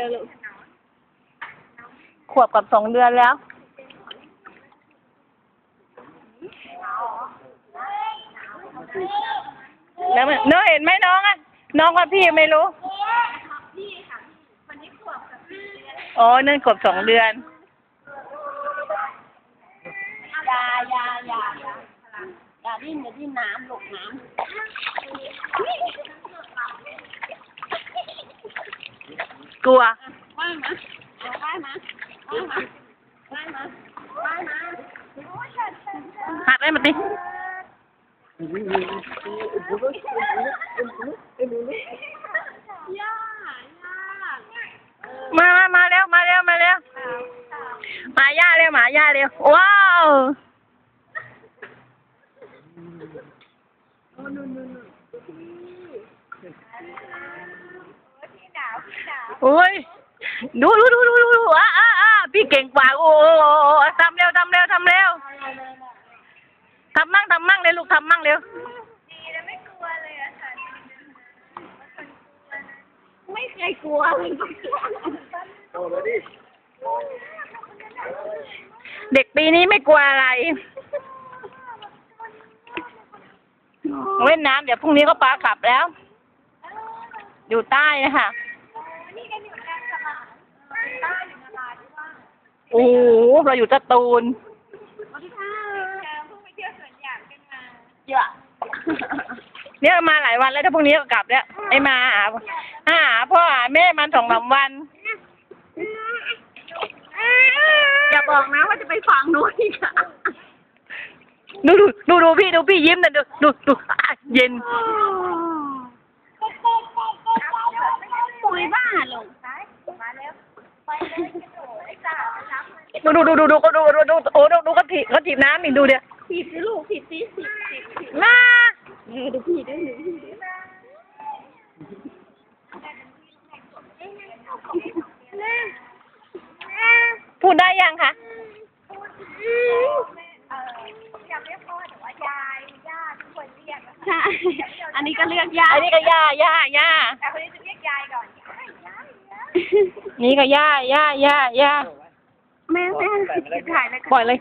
อะลูกขวบกับสองเดือนแล้ว แล้วมันเนอะเห็นไหมน้องอะ น้องว่าพี่ไม่รู้ อ๋อนั่นขวบสองเดือนอยาอยาอยาอยาอย่าดิ้นอย่าดิ้นน้ำหลกน้กลัวำ cua. Khoai mà khoai mà khoai mà khoai mà khoai mà hạt đây mà đi มามามาเร็วมาเร็วมาเร็วมาย่าเร็วมาย่าเร็วว้าวโอ้นู่นนู่นนู่น ยดูดูดูดูดูดูอะอะอะพี่เก่งกว่าโอ้โหทำเร็วทำเร็วทำเร็วทำมั่งทำมั่งเลยลูกทำมั่งเร็วไม่เคยกลัวเลยเด็กปีนี้ไม่กลัวอะไรเล่นน้ำเดี๋ยวพรุ่งนี้ก็ปลาขับแล้ว อยู่ใต้นะคะ โอ้โหเราอยู่สตูลเยอะเนี่ยมาหลายวันแล้วถ้าพรุ่งนี้ก็กลับแล้วไอ้มาหาหาพ่อหาแม่มันสองสามวัน อย่าบอกนะว่าจะไปฟังนู้นอีกอะดูดูดูดูพี่ดูพี่ยิ้มนะดูดูดูอะเย็น ดูดูดูดูดูก็ดูดูดูโอ้ดูดูเขาถีบเขาถีบน้ำอีกดูเดี๋ยวถีบสิลูกถีบสิถีถีบถีบมาเออดูพี่ด้วยดูพี่พูดได้ยังคะใช่ อันนี้ก็เรียกย่าอันนี้ก็ย่าย่าย่าแต่คนนี้จะเรียกยายก่อน นี่ก็ย่าย่าย่าย่าแม่แม่ถ่ายเลยปล่อยเลย